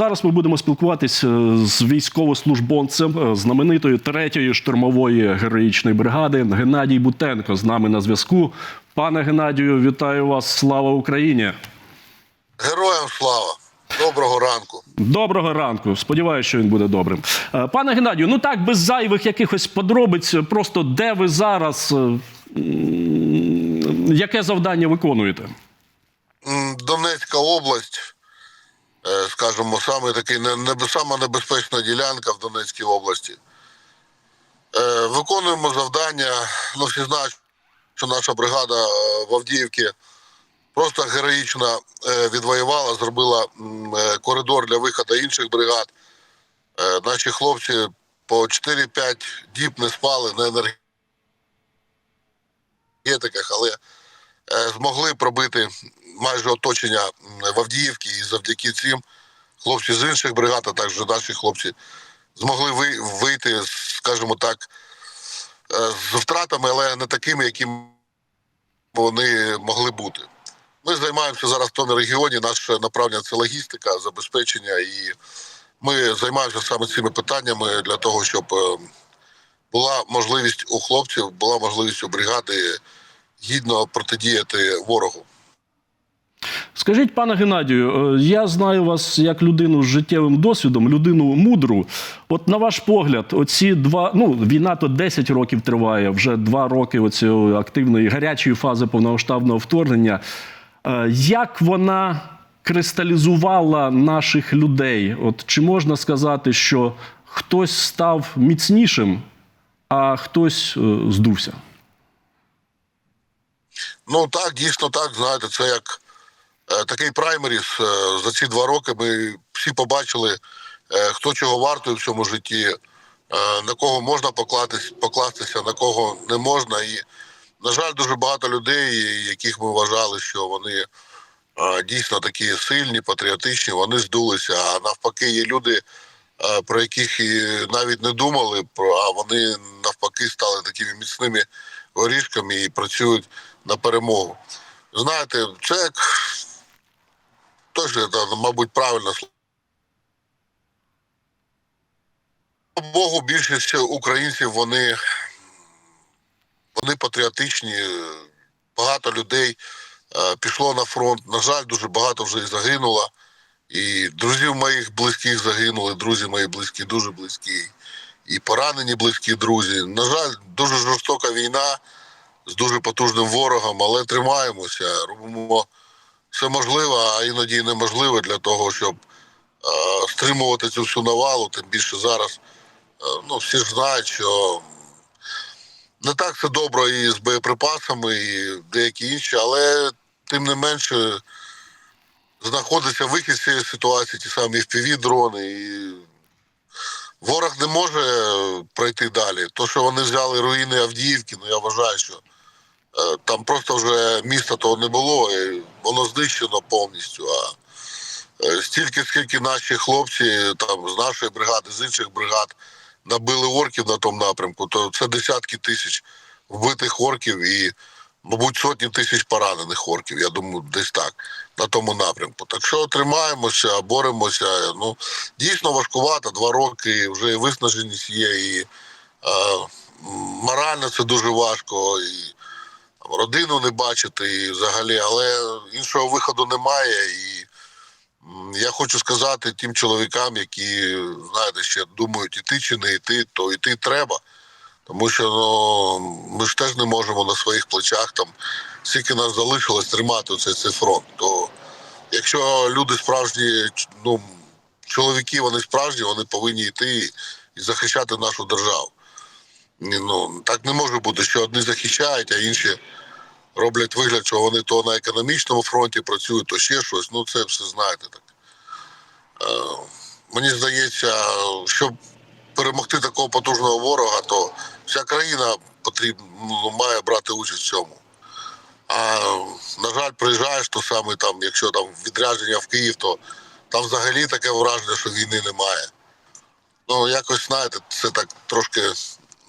зараз ми будемо спілкуватись е, з військовослужбовцем е, знаменитої третьої штурмової героїчної бригади Геннадій Бутенко з нами на зв'язку. Пане Геннадію, вітаю вас! Слава Україні! Героям слава! Доброго ранку. Доброго ранку. Сподіваюся, що він буде добрим. Е, Пане Геннадію, ну так без зайвих якихось подробиць, просто де ви зараз, яке завдання виконуєте? Донецька область, скажімо, саме такий не, сама небезпечна ділянка в Донецькій області. Е, Виконуємо завдання. Ну, всі знають, що наша бригада е, в Авдіївці просто героїчно е, відвоювала, зробила е, коридор для виходу інших бригад. Е, Наші хлопці по 4-5 діб не спали на енергетиках, але е, змогли пробити майже оточення в Авдіївці, і завдяки цим хлопці з інших бригад, а також наші хлопці змогли ви- вийти, скажімо так, е, з втратами, але не такими, якими вони могли бути. Ми займаємося зараз в тому регіоні. Наше направлення це логістика, забезпечення, і ми займаємося саме цими питаннями для того, щоб е, була можливість у хлопців, була можливість у бригади гідно протидіяти ворогу. Скажіть, пане Геннадію, е, я знаю вас як людину з життєвим досвідом, людину мудру. От на ваш погляд, оці два ну війна то 10 років триває, вже два роки оцієї активної гарячої фази повномасштабного вторгнення. Е, Як вона кристалізувала наших людей? От чи можна сказати, що хтось став міцнішим, а хтось е, здувся? Ну так, дійсно так. Знаєте, це як такий праймеріс. Е, за ці два роки ми всі побачили, е, хто чого вартує в цьому житті, е, на кого можна покластися, на кого не можна. І, на жаль, дуже багато людей, яких ми вважали, що вони е, дійсно такі сильні, патріотичні, вони здулися. А навпаки, є люди, е, про яких навіть не думали, а вони навпаки стали такими міцними горішками і працюють на перемогу. Знаєте, це теж, це, мабуть, правильно слово. Богу, більшість українців вони, вони патріотичні. Багато людей е, пішло на фронт. На жаль, дуже багато вже і загинуло. І друзів моїх близьких загинули, друзі мої близькі, дуже близькі. І поранені близькі друзі. На жаль, дуже жорстока війна з дуже потужним ворогом, але тримаємося, робимо все можливе, а іноді неможливе для того, щоб е, стримувати цю всю навалу. Тим більше зараз е, ну, всі ж знають, що не так все добре і з боєприпасами, і деякі інші, але тим не менше знаходиться вихід з цієї ситуації, ті самі FPV-дрони. І ворог не може пройти далі. То, що вони взяли руїни Авдіївки, ну я вважаю, що е, там просто вже міста того не було, і воно знищено повністю. А е, стільки, скільки наші хлопці там з нашої бригади, з інших бригад набили орків на тому напрямку, то це десятки тисяч вбитих орків і, мабуть, сотні тисяч поранених орків. Я думаю, десь так на тому напрямку. Так що тримаємося, боремося. Ну дійсно важкувато, два роки вже і виснаженість є, і е, морально це дуже важко. І, родину не бачити і взагалі, але іншого виходу немає. І я хочу сказати тим чоловікам, які знаєте, ще думають іти чи не йти, то йти треба. Тому що ну, ми ж теж не можемо на своїх плечах там, скільки нас залишилось тримати цей, цей фронт. То якщо люди справжні, ну, чоловіки, вони справжні, вони повинні йти і захищати нашу державу. Ну, так не може бути, що одні захищають, а інші роблять вигляд, що вони то на економічному фронті працюють, то ще щось. Ну, це все знаєте так. Е, мені здається, щоб перемогти такого потужного ворога, то вся країна потрібно, ну, має брати участь в цьому. А на жаль, приїжджаєш, то саме там, якщо там відрядження в Київ, то там взагалі таке враження, що війни немає. Ну, якось, знаєте, це так трошки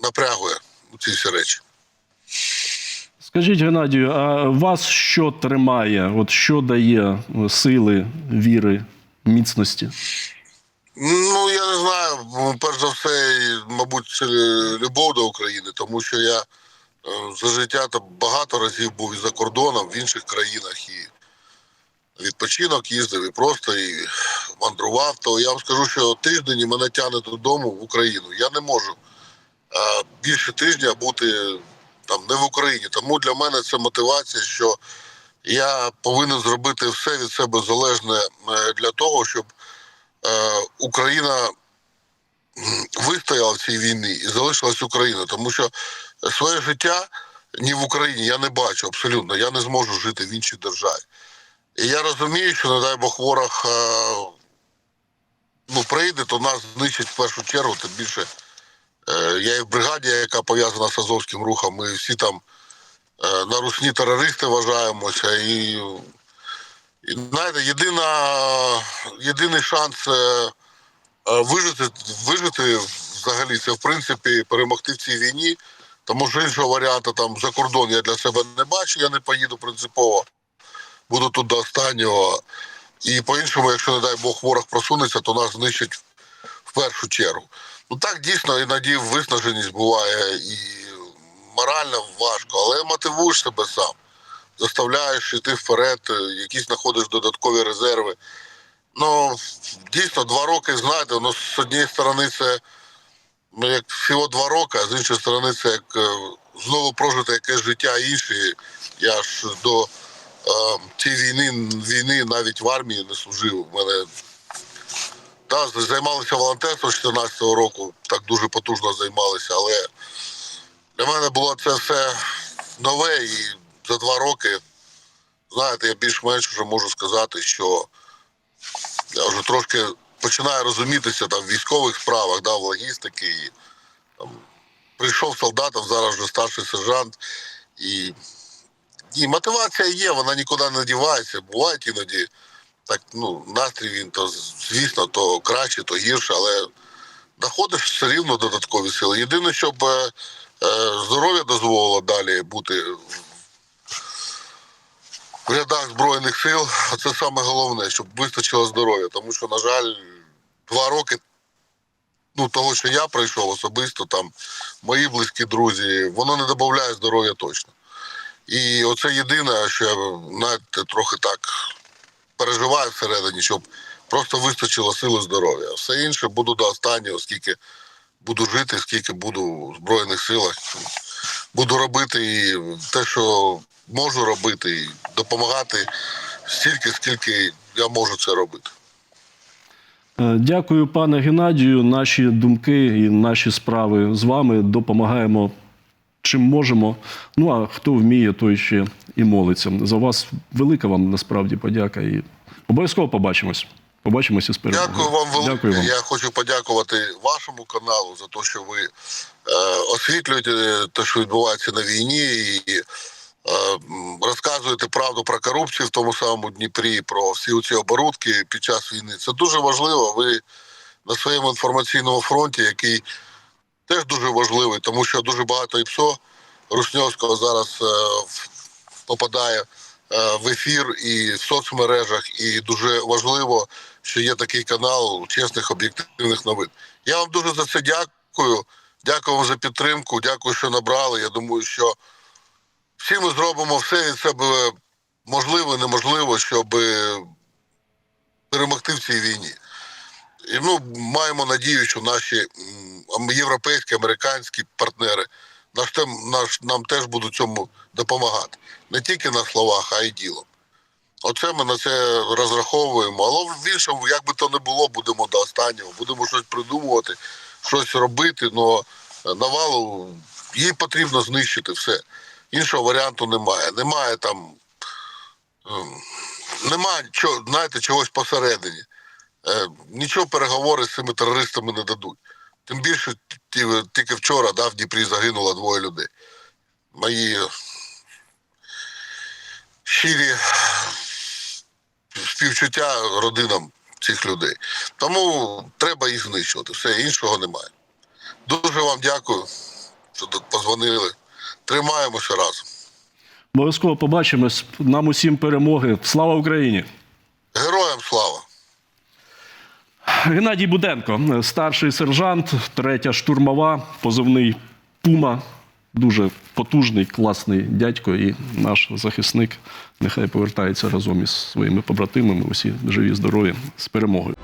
напрягує ці всі речі. Скажіть, Геннадію, а вас що тримає? От що дає е, сили, віри, міцності? Ну, я не знаю. Ну, Перш за все, мабуть, це любов до України, тому що я е, за життя там багато разів був і за кордоном, в інших країнах, і відпочинок їздив, і просто і мандрував. То я вам скажу, що тиждень мене тягне додому в Україну. Я не можу е, більше тижня бути там не в Україні. Тому для мене це мотивація, що я повинен зробити все від себе залежне е, для того, щоб е, Україна вистояла в цій війні і залишилась Україна, тому що своє життя ні в Україні я не бачу абсолютно. Я не зможу жити в іншій державі. І я розумію, що, не дай Бог, ворог е, ну, прийде, то нас знищить в першу чергу, тим більше. Е, я і в бригаді, яка пов'язана з Азовським рухом, ми всі там е, на русні терористи вважаємося. І, і знаєте, єдина, єдиний шанс е, вижити, вижити взагалі це в принципі перемогти в цій війні. Тому що іншого варіанту там за кордон я для себе не бачу, я не поїду принципово. Буду тут до останнього. І по-іншому, якщо, не дай Бог, ворог просунеться, то нас знищать в першу чергу. Ну так дійсно іноді виснаженість буває і морально важко, але мотивуєш себе сам, заставляєш йти вперед, якісь знаходиш додаткові резерви. Ну, дійсно, два роки, знаєте, ну, з однієї сторони, це ну, як всього два роки, а з іншої сторони, це як е, знову прожити якесь життя інше. Я ж до е, цієї війни, війни навіть в армії не служив. У мене Да, займалися волонтерством з 2014 року, так дуже потужно займалися, але для мене було це все нове і за два роки, знаєте, я більш-менш вже можу сказати, що я вже трошки починаю розумітися там в військових справах, да, в логістики. І, там, прийшов солдатом, зараз вже старший сержант. І, і мотивація є, вона нікуди не дівається. Бувають іноді так, ну, настрій він то, звісно, то краще, то гірше, але знаходиш все рівно додаткові сили. Єдине, щоб е, е, здоров'я дозволило далі бути в- рядах Збройних сил, це саме головне, щоб вистачило здоров'я. Тому що, на жаль, два роки ну, того, що я пройшов особисто, там мої близькі друзі, воно не додає здоров'я точно. І оце єдине, що я знаєте, трохи так переживаю всередині, щоб просто вистачило сили здоров'я. Все інше буду до останнього, скільки буду жити, скільки буду в Збройних силах. Буду робити і те, що можу робити, і допомагати стільки, скільки я можу це робити. Е, Дякую, пане Геннадію. Наші думки і наші справи з вами допомагаємо чим можемо. Ну а хто вміє, той ще і молиться. За вас велика вам насправді подяка. І обов'язково побачимось. Побачимося з перемогою. Дякую вам велике. Дякую вам. Я хочу подякувати вашому каналу за те, що ви е, освітлюєте те, що відбувається на війні, і е, розказуєте правду про корупцію в тому самому Дніпрі, про всі ці оборудки під час війни. Це дуже важливо. Ви на своєму інформаційному фронті, який теж дуже важливий, тому що дуже багато ІПСО Русньовського зараз е, попадає е, в ефір і в соцмережах, і дуже важливо, що є такий канал чесних об'єктивних новин. Я вам дуже за це дякую. Дякую вам за підтримку. Дякую, що набрали. Я думаю, що всі ми зробимо все від себе можливе, неможливо, щоб перемогти в цій війні. І ну, маємо надію, що наші європейські, американські партнери наш, наш, нам теж будуть цьому допомагати. Не тільки на словах, а й ділом. Оце ми на це розраховуємо. Але в іншому, як би то не було, будемо до останнього. Будемо щось придумувати, щось робити, але навалу їй потрібно знищити все. Іншого варіанту немає. Немає там. ем, Немає знаєте, чогось посередині. Е, нічого переговори з цими терористами не дадуть. Тим більше ті- тільки вчора да, в Дніпрі загинуло двоє людей. Мої щирі співчуття родинам цих людей. Тому треба їх знищувати. Все іншого немає. Дуже вам дякую, що тут позвонили. Тримаємося разом. Обов'язково побачимось. Нам усім перемоги. Слава Україні! Героям слава! Геннадій Буденко, старший сержант, третя штурмова, позивний Пума. Дуже потужний, класний дядько і наш захисник. Нехай повертається разом із своїми побратимами. Усі живі, здорові з перемогою.